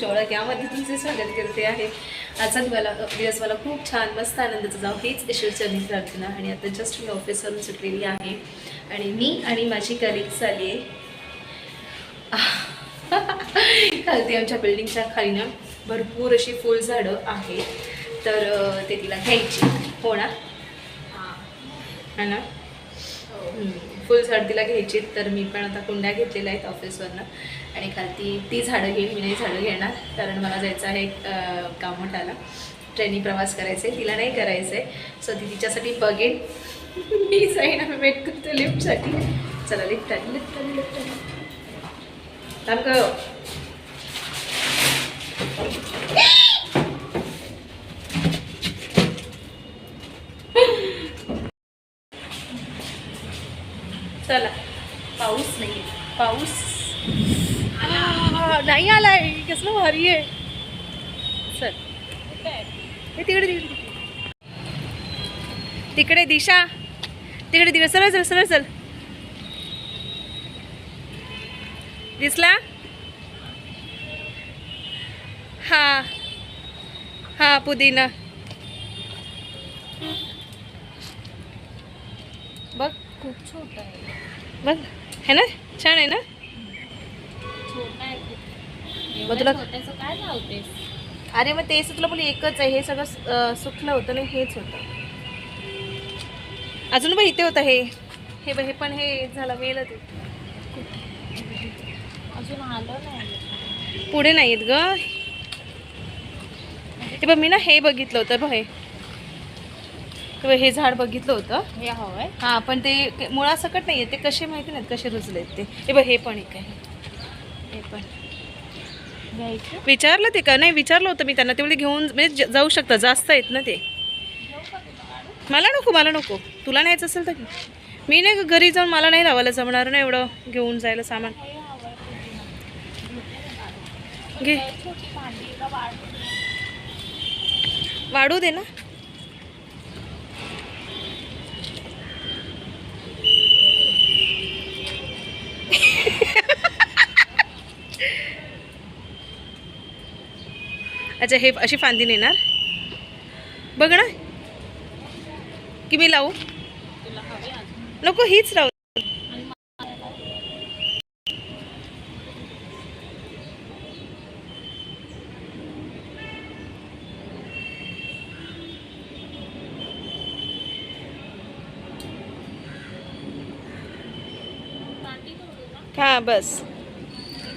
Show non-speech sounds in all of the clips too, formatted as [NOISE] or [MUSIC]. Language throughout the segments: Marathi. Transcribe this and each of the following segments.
शोळक यामध्ये तुमचे स्वागत करते आहे. आजचा मला दिवस मला खूप छान मस्त आनंदाचा जाऊ हीच ईश्वरचरणी प्रार्थना. आणि आता जस्ट मी ऑफिसवरून सुटलेली आहे. आणि मी आणि माझी कलिग्स आली आहे. [LAUGHS] खालती आमच्या बिल्डिंगच्या खाली ना भरपूर अशी फुलझाडं आहेत. तर ते तिला घ्यायची. हो ना? हा ना? हम्म. फुलझाड तिला घ्यायची तर मी पण आता कुंड्या घेतलेल्या आहेत ऑफिसवरनं आणि खालती ती झाडं घेईन मी नाही झाडं घेणार. कारण मला जायचं आहे कामोठाला ट्रेननी प्रवास करायचा आहे तिला नाही करायचं. आहे सो ती तिच्यासाठी बघेन. मी जाईन आम्ही वेट करतो लिफ्टसाठी चला लिफ्ट आली लिफ्ट आली लिफ्ट आली चला. पाऊस नाही पाऊस नाही आलाय. कसलं भारी आहे. चल. हे तिकडे तिकडे तिकडे. दिशा. तिकडे दिवस सरळ चल सरळ चल. दिसला? हा. हा पुदिना. बघ. खूप छोटा आहे बघ. है ना? छान आहे ना? मग तुला- काय लावतेस? अरे मग तेच तुला बोली एकच आहे. हे सगळं अं, सुकलं होतं ना हेच होतं. अजून बघ इथे होतं हे. हे हे पण हे झालं मेलं ते अजून आलं नाही. पुढे नाही आहेत ग. हे बघ मी ना हे बघितलं होतं बघ हे. हे झाड बघितलं होतं. हे हवंय? हा पण ते मुळासकट नाही आहे ते कसे माहिती नाहीत कसे रुजलेत ते. हे बघ हे पण एक आहे. हे पण. विचारलं ते का? नाही विचारलं होतं मी त्यांना. तेवढे घेऊन म्हणजे ज- जाऊ शकतं जास्त आहेत ना ते. मला नको मला नको. तुला न्यायचं असेल तर मी नाही घरी जाऊन मला नाही लावायला जमणार ना एवढं घेऊन जायला सामान. घे. वाढू दे ना. अच्छा हे अशी फांदी नेणार? बघ ना. की मी लावू? नको हीच राहू हा हां बस.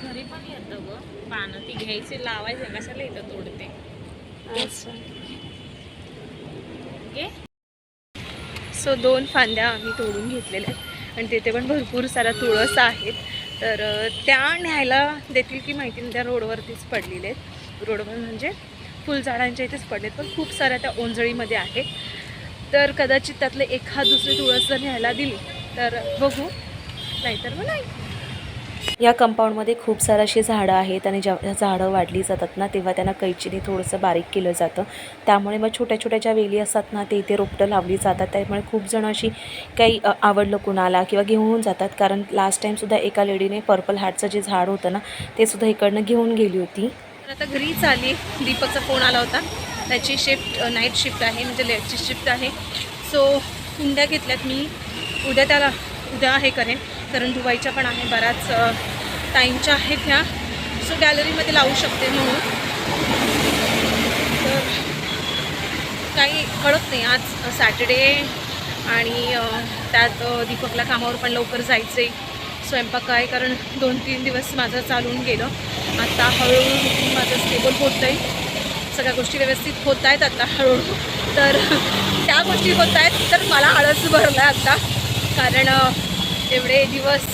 घरी पण येतं ग. पानं ती घ्यायची लावायचं. कशाला इथं तोडत? ओके सो दोन फांद्या आम्ही तोडून घेतलेल्या आहेत. आणि तिथे पण भरपूर सारा तुळस आहेत तर त्या न्यायला देतील की माहिती नाही त्या रोडवरतीच पडलेले आहेत. रोडवर म्हणजे फुलझाडांच्या इथेच पडलेत पण खूप साऱ्या त्या ओंजळीमध्ये आहेत तर कदाचित त्यातले एखाद दुसरी तुळस जर न्यायला दिली तर बघू. नाहीतर मग नाही. या कंपाऊंडमध्ये खूप सारं अशी झाडं आहेत आणि जेव्हा झाडं वाढली जातात ना तेव्हा त्यांना कैचीने थोडंसं बारीक केलं जातं. त्यामुळे मग छोट्या छोट्या ज्या वेली असतात ना ते इथे रोपटं लावली जातात. त्यामुळे खूप जण अशी काही आवडलं कुणाला किंवा घेऊन जातात. कारण लास्ट टाईमसुद्धा एका लेडीने पर्पल हार्टचं जे झाड होतं ना ते सुद्धा इकडनं घेऊन गेली होती. तर आता घरीच आली दीपकचा फोन आला होता. त्याची शिफ्ट नाईट शिफ्ट आहे. म्हणजे लेटची शिफ्ट आहे. सो कुंड्या घेतल्यात मी. उद्या त्याला उद्या हे करेन. कारण धुवायच्या पण आहे बऱ्याच टाईमच्या आहेत ह्या. सो गॅलरीमध्ये लावू शकते म्हणून. तर काही कळत नाही. आज सॅटर्डे आणि त्यात दीपकला कामावर पण लवकर जायचं आहे स्वयंपाक काय कारण दोन तीन दिवस माझं चालून गेलं. आता हळूहळू रुटीन माझं स्टेबल होतं आहे सगळ्या गोष्टी व्यवस्थित होत आहेत आता हळूहळू. तर [LAUGHS] त्या गोष्टी होत आहेत तर मला आळस भरला आहे आत्ता कारण एवढे दिवस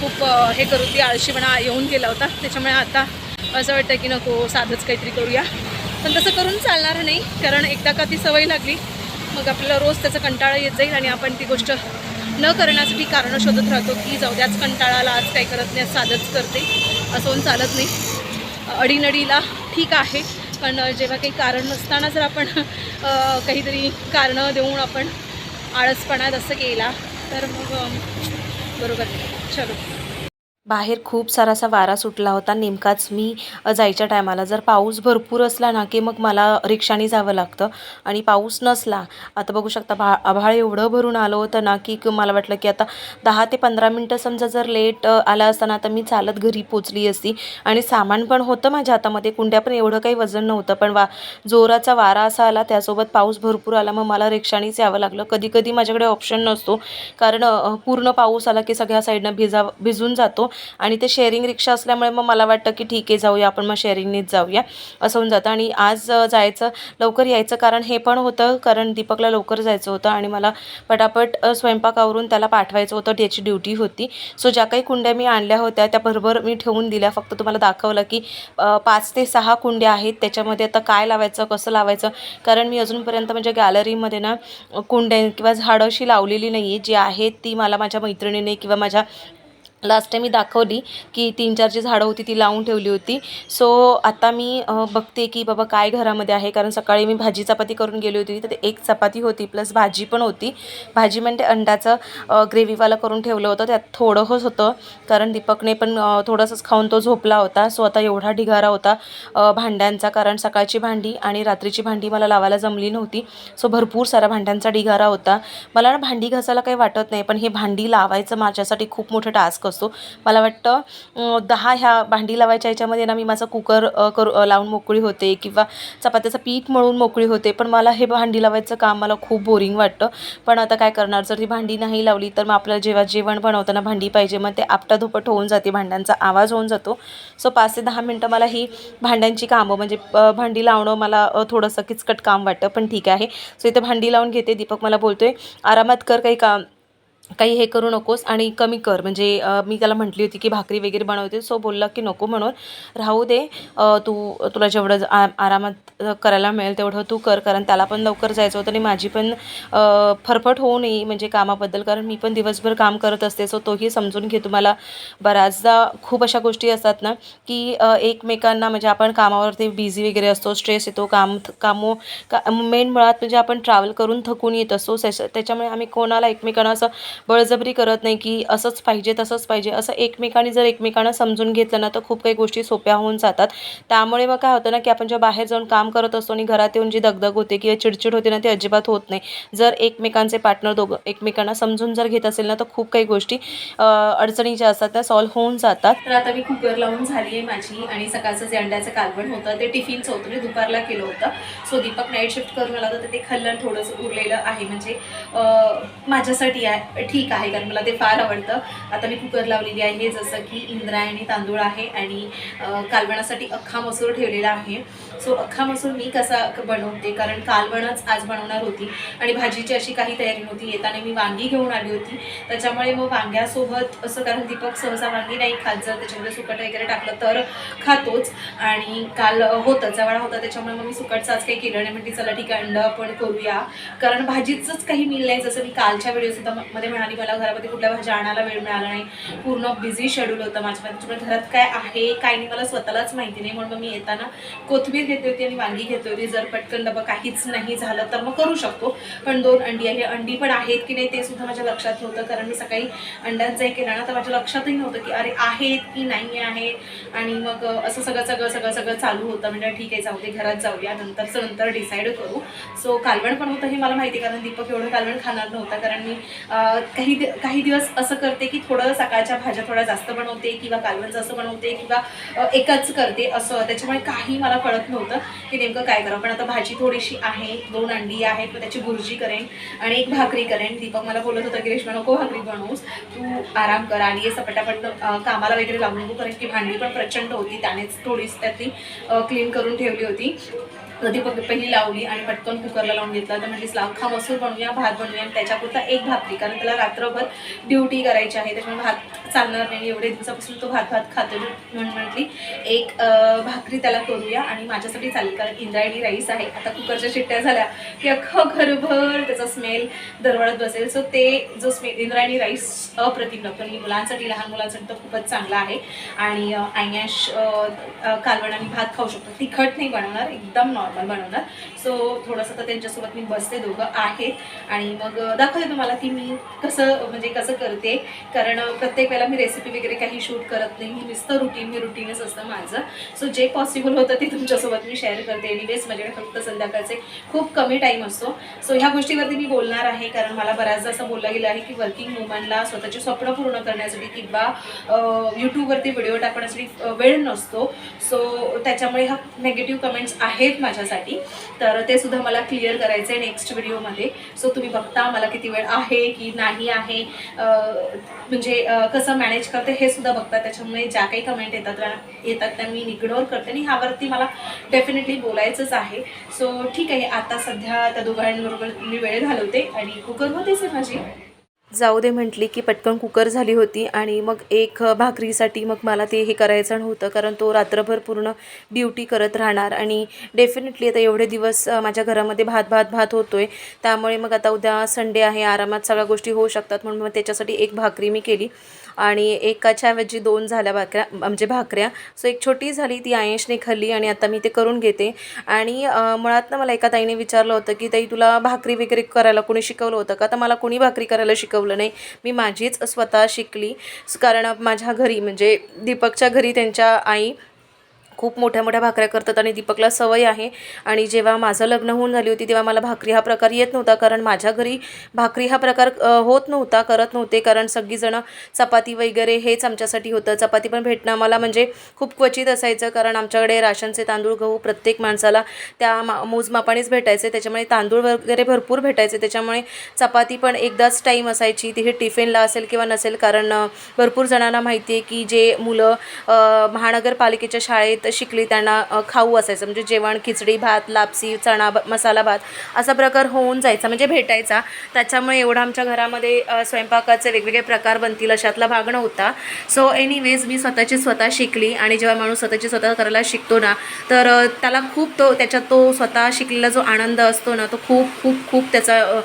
खूप हे करू ती आळशीपणा येऊन गेला होता. त्याच्यामुळे आता असं वाटतं की नको साधंच काहीतरी करूया. पण तसं करून चालणार नाही कारण एकदा का ती सवय लागली मग आपल्याला रोज त्याचा कंटाळा येत जाईल आणि आपण ती गोष्ट न करण्यासाठी कारणं शोधत राहतो की जाऊ द्याच कंटाळाला आज काही करत नाही साधंच करते असं होऊन चालत नाही. अडीनडीला ठीक आहे पण जेव्हा काही कारण नसताना जर आपण काहीतरी कारणं देऊन आपण आळसपणा जसं केला तर मग बरोबर. चलो. बाहेर खूप सारा असा वारा सुटला होता. नेमकाच मी जायच्या टायमाला जर पाऊस भरपूर असला ना की मग मला रिक्षाने जावं लागतं. आणि पाऊस नसला आता बघू शकता भा आभाळ एवढं भरून आलं होतं ना की मला वाटलं की आता दहा ते पंधरा मिनटं समजा जर लेट आला असताना तर मी चालत घरी पोचली असती. आणि सामान पण होतं माझ्या हातामध्ये कुंड्या पण एवढं काही वजन नव्हतं. पण वा जोराचा वारा असा आला त्यासोबत पाऊस भरपूर आला. मग मला रिक्षानेच यावं लागलं. कधी कधी माझ्याकडे ऑप्शन नसतो. कारण पूर्ण पाऊस आला की सगळ्या साईडनं भिजा भिजून जातो. आणि ते शेअरिंग रिक्षा असल्यामुळे मग मला वाटतं की ठीक आहे जाऊया आपण मग शेअरिंगनेच जाऊया असं होऊन जातं. आणि आज जायचं लवकर यायचं कारण हे पण होतं कारण दीपकला लवकर जायचं होतं आणि मला पटापट स्वयंपाक आवरून त्याला पाठवायचं होतं त्याची ड्युटी होती. सो ज्या काही कुंड्या मी आणल्या होत्या त्या बरोबर मी ठेवून दिल्या. फक्त तुम्हाला दाखवलं की पाच ते सहा कुंड्या आहेत. त्याच्यामध्ये आता काय लावायचं कसं लावायचं? कारण मी अजूनपर्यंत म्हणजे गॅलरीमध्ये ना कुंड्या किंवा झाडं अशी लावलेली नाही आहे जी आहेत ती मला माझ्या मैत्रिणीने किंवा माझ्या लास्ट टाईम मी दाखवली की तीन चार जी झाडं होती ती लावून ठेवली होती. सो आता मी बघते की बाबा काय घरामध्ये आहे. कारण सकाळी मी भाजी चपाती करून गेली होती. तर एक चपाती होती प्लस भाजी पण होती. भाजी म्हणजे अंड्याचं ग्रेव्हीवाला करून ठेवलं होतं. त्यात थोडंच होतं. कारण दीपकने पण थोडंसंच खाऊन तो झोपला होता. सो आता एवढा ढिगारा होता भांड्यांचा. कारण सकाळची भांडी आणि रात्रीची भांडी मला लावायला जमली नव्हती. सो भरपूर सारा भांड्यांचा ढिगारा होता. मला ना भांडी घासायला काही वाटत नाही. पण हे भांडी लावायचं माझ्यासाठी खूप मोठं टास्क असतो. मला वाटतं दहा ह्या भांडी लावायच्या याच्यामध्ये ना मी माझा कुकर करू लावून मोकळी होते किंवा चपात्याचं पीठ मळून मोकळी होते. पण मला हे भांडी लावायचं काम मला खूप बोरिंग वाटतं. पण आता काय करणार? जर ती भांडी नाही लावली तर मग आपल्याला जेव्हा जेवण बनवताना भांडी पाहिजे मग ते आपटाधुपट होऊन जाते भांड्यांचा आवाज होऊन जातो. सो पाच ते दहा मिनटं मला ही भांड्यांची कामं म्हणजे भांडी लावणं मला थोडंसं किचकट काम वाटतं. पण ठीक आहे. सो इथे भांडी लावून घेते दीपक मला बोलतोय आरामात कर काही काम. काही हे करू नकोस आणि कमी कर. म्हणजे मी त्याला म्हटली होती की भाकरी वगैरे बनवते. सो बोलला की नको म्हणून. राहू दे. तू तुला जेवढं ज- आ आरामात करायला मिळेल तेवढं तू कर. कारण त्याला पण लवकर जायचं होतं आणि माझी पण फरफट होऊ नये म्हणजे कामाबद्दल. कारण मी पण दिवसभर काम करत असते. सो तोही समजून घे तुम्हाला. बऱ्याचदा खूप अशा गोष्टी असतात ना की एकमेकांना म्हणजे आपण कामावरती बिझी वगैरे असतो. स्ट्रेस येतो. काम कामो का मेन मुळात म्हणजे आपण ट्रॅव्हल करून थकून येत असतो. त्याच्यामुळे आम्ही कोणाला एकमेकांना असं बळजबरी करत नाही की असंच पाहिजे तसंच पाहिजे. असं एकमेकांनी जर एकमेकांना समजून घेतलं ना तर खूप काही गोष्टी सोप्या होऊन जातात. त्यामुळे मग काय होतं ना की आपण जेव्हा बाहेर जाऊन काम करत असतो आणि घरात येऊन जी दगदग होते किंवा चिडचिड होते ना ती अजिबात होत नाही. जर एकमेकांचे पार्टनर दोघं एकमेकांना समजून जर घेत असेल ना तर खूप काही गोष्टी अडचणी ज्या असतात त्या सॉल्व्ह होऊन जातात. तर आता मी कुकर लावून झाली आहे माझी आणि सकाळचं जे अंड्याचं कालवण होतं ते टिफिनचं होतं. मी दुपारला केलं होतं. सो दीपक नाईट शिफ्ट करून आला होता तर ते खाल्लं थोडंसं उरलेलं आहे. म्हणजे माझ्यासाठी आहे. ठीक आहे कारण मला ते फार आवडतं. आता मी कुकर लावलेली आहे. जसं की इंद्रायणी तांदूळ आहे आणि कालवणासाठी अख्खा मसूर ठेवलेला आहे. सो अख्खा मसूर मी कसा बनवते? कारण कालवणच आज बनवणार होती. आणि भाजीची अशी काही तयारी नव्हती. येताना मी वांगी घेऊन आली होती. त्याच्यामुळे मग वांग्यासोबत असं कारण दीपक सहसा वांगी नाही खात. जर त्याच्यामध्ये सुकट वगैरे टाकलं तर खातोच. आणि काल होतं जवळ होता. त्याच्यामुळे मग मी सुकटचं आज काही केलं नाही. म्हणजे चला ठीक आहे अंड आपण करूया. कारण भाजीचंच काही मिळलं नाही. जसं मी कालच्या व्हिडिओमध्ये म्हणाली मला घरामध्ये कुठल्या भाज्या आणायला वेळ मिळाला नाही. पूर्ण बिझी शेड्यूल होतं माझ्या त्याच्यामुळे घरात काय आहे काय नाही मला स्वतःलाच माहिती नाही. म्हणून मग मी येताना कोथिंबीर घेते होती आणि वांगी घेते होती. जर पटकन डबा काहीच नाही झालं तर मग करू शकतो. पण दोन अंडी आहे. अंडी पण आहेत की नाही ते सुद्धा माझ्या लक्षात नव्हतं. कारण मी सकाळी अंड्यांचं हे केलं ना तर माझ्या लक्षातही नव्हतं की अरे आहेत की नाही आहेत. आणि मग असं सगळं सगळं सगळं सगळं चालू होतं. म्हणजे ठीक आहे जाऊ दे घरात जाऊया. नंतरचं नंतर डिसाईड करू. सो कालवण पण होतं हे मला माहिती आहे, कारण दीपक एवढं कालवण खाणार नव्हता. कारण मी काही काही दिवस असं करते की थोडं सकाळच्या भाज्या थोड्या जास्त बनवते किंवा कालवण जास्त बनवते किंवा एकच करते असं. त्याच्यामुळे काही मला कळत नव्हतं. की नेमकं काय करावं. पण आता भाजी थोडीशी आहे दोन अंडी आहेत मग त्याची भुर्जी करेन आणि एक भाकरी करेन. दीपक मला बोलत होता की रेश्मा नको भाकरी बनवूस. तू आराम कर. आणि असं पटापट कामाला वगैरे लागू नको कारण की भांडी पण प्रचंड होती. त्यानेच थोडीच त्यातली क्लीन करून ठेवली होती. कधी पग पहिली लावली आणि पटकन कुकरला लावून घेतला. तर म्हटलीस लाखा मसूर बनवूया भात बनवूया. आणि त्याच्यापुरता एक भाकरी कारण त्याला रात्रभर ड्युटी करायची आहे. त्याच्यामुळे भात चालणार नाही. एवढे दिवसापासून तो भात भात खातो म्हणून म्हटली एक भाकरी त्याला करूया आणि माझ्यासाठी चालेल कारण इंद्रायणी राईस आहे. आता कुकरच्या शिट्ट्या झाल्या की अख्खं घरभर त्याचा स्मेल दरवळत बसेल. सो ते जो स्मेल इंद्रायणी राईस अप्रतिम पण म्हणजे आणि मुलांसाठी लहान मुलांसाठी तर खूपच चांगला आहे. आणि आयनॅश कालवण आणि भात खाऊ शकतो. तिखट नाही बनवणार एकदम नॉर्मल. नॉर्मल बनवणार. सो थोडंसं तर त्यांच्यासोबत मी बसते दोघं आहेत. आणि मग दाखवते तुम्हाला की मी कसं म्हणजे कसं करते. कारण प्रत्येक वेळेला मी रेसिपी वगैरे काही शूट करत नाही. मी नुसतं रुटीन मी रुटीनच असतं माझं. सो जे पॉसिबल होतं ते तुमच्यासोबत मी शेअर करते. एनिवेज माझ्याकडे फक्त संध्याकाळचे खूप कमी टाईम असतो. सो ह्या गोष्टीवरती मी बोलणार आहे. कारण मला बऱ्याचदा असं बोललं गेलं आहे की वर्किंग वुमनला स्वतःची स्वप्न पूर्ण करण्यासाठी किंवा यूट्यूबवरती व्हिडिओ टाकण्यासाठी वेळ नसतो. सो त्याच्यामुळे हा नेगेटिव्ह कमेंट्स आहेत माझ्या माझ्यासाठी तर ते सुद्धा मला क्लिअर करायचं आहे नेक्स्ट व्हिडिओमध्ये सो तुम्ही बघता मला किती वेळ आहे की नाही आहे. म्हणजे कसं मॅनेज करते हे सुद्धा बघता. त्याच्यामुळे ज्या काही कमेंट येतात येतात त्या मी इग्नोर करते. आणि ह्यावरती मला डेफिनेटली बोलायचंच आहे. सो ठीक आहे. आता सध्या त्या दोघांबरोबर मी वेळ घालवते. आणि कुकर होतेच आहे माझी? जाऊ दे म्हटली की पटकन कुकर झाली होती आणि मग एक भाकरीसाठी मग मला ते हे करायचं नव्हतं कारण तो रात्रभर पूर्ण ड्युटी करत राहणार आणि डेफिनेटली आता एवढे दिवस माझ्या घरामध्ये भात भात भात होतो आहे त्यामुळे मग आता उद्या संडे आहे आरामात सगळ्या गोष्टी होऊ शकतात म्हणून मग त्याच्यासाठी एक भाकरी मी केली. आणि एकाच्या ऐवजी दोन झाल्या भाकऱ्या म्हणजे भाकऱ्या. सो एक छोटी झाली ती आयशने खाल्ली आणि आता मी ते करून घेते. आणि मुळात ना मला एका ताईने विचारलं होतं की ताई तुला भाकरी वगैरे करायला कोणी शिकवलं होतं का? तर मला कोणी भाकरी करायला शिकवलं नाही. मी माझीच स्वतः शिकली. कारण माझ्या घरी म्हणजे दीपकच्या घरी त्यांच्या आई खूप मोठ्या मोठ्या भाकऱ्या करतात आणि दीपकला सवय आहे. आणि जेव्हा माझं लग्न होऊन झाली होती तेव्हा मला भाकरी हा प्रकार येत नव्हता. कारण माझ्या घरी भाकरी हा प्रकार होत नव्हता करत नव्हते. कारण सगळीजणं चपाती वगैरे हेच आमच्यासाठी होतं. चपाती पण भेटणं आम्हाला म्हणजे खूप क्वचित असायचं. कारण आमच्याकडे राशनचे तांदूळ गहू प्रत्येक माणसाला त्या मा मोजमापानेच भेटायचे. त्याच्यामुळे तांदूळ वगैरे भरपूर भेटायचे. त्याच्यामुळे चपाती पण एकदाच टाईम असायची. ती हे टिफिनला असेल किंवा नसेल. कारण भरपूर जणांना माहिती आहे की जे मुलं महानगरपालिकेच्या शाळेत शिकली त्यांना खाऊ असायचं. म्हणजे जेवण खिचडी भात लापसी चणा मसाला भात असा प्रकार होऊन जायचा म्हणजे भेटायचा. त्याच्यामुळे एवढा आमच्या घरामध्ये स्वयंपाकाचे वेगवेगळे प्रकार बनतील अशातला भाग नव्हता. सो एनिवेज मी स्वतःची स्वतः शिकली आणि जेव्हा माणूस स्वतःची स्वतः करायला शिकतो ना तर त्याला खूप तो त्याच्यात तो स्वतः शिकलेला जो आनंद असतो ना तो खूप खूप खूप त्याचा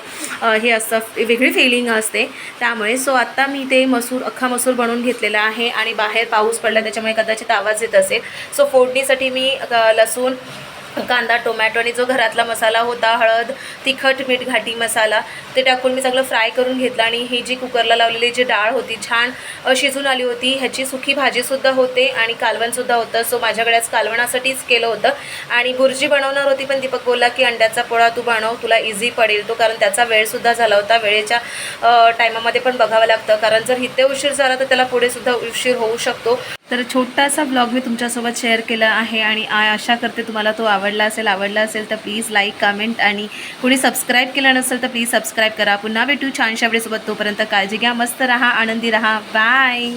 हे असतं वेगळी फिलिंग असते. त्यामुळे सो आत्ता मी ते मसूर अख्खा मसूर बनवून घेतलेला आहे आणि बाहेर पाऊस पडला त्याच्यामुळे कदाचित आवाज येत असेल. सो फोडणीसाठी मी लसूण कांदा टोमॅटो आणि जो घरातला मसाला होता हळद तिखट मीठ घाटी मसाला ते टाकून मी सगळं फ्राय करून घेतलं आणि ही जी कुकरला लावलेली जी डाळ होती छान शिजून आली होती. ह्याची सुखी भाजीसुद्धा होते आणि कालवणसुद्धा होतं. सो माझ्याकडे आज कालवणासाठीच केलं होतं. आणि भुर्जी बनवणार होती पण दीपक बोलला की अंड्याचा पोळा तू बनव तुला इझी पडेल. तो कारण त्याचा वेळसुद्धा झाला होता. वेळेच्या टायमामध्ये पण बघावं लागतं. कारण जर इथे उशीर झाला तर त्याला पुढेसुद्धा उशीर होऊ शकतो. तर छोटासा ब्लॉग मी तुमच्यासोबत शेअर केला आहे आणि आय आशा करते तुम्हाला तो आवडला असेल आवडला असेल तर प्लीज लाईक कमेंट आणि कोणी सबस्क्राईब केलं नसेल तर प्लीज सबस्क्राईब करा. पुन्हा भेटू छानशा वेळेसोबत. तोपर्यंत काळजी घ्या मस्त राहा आनंदी राहा. बाय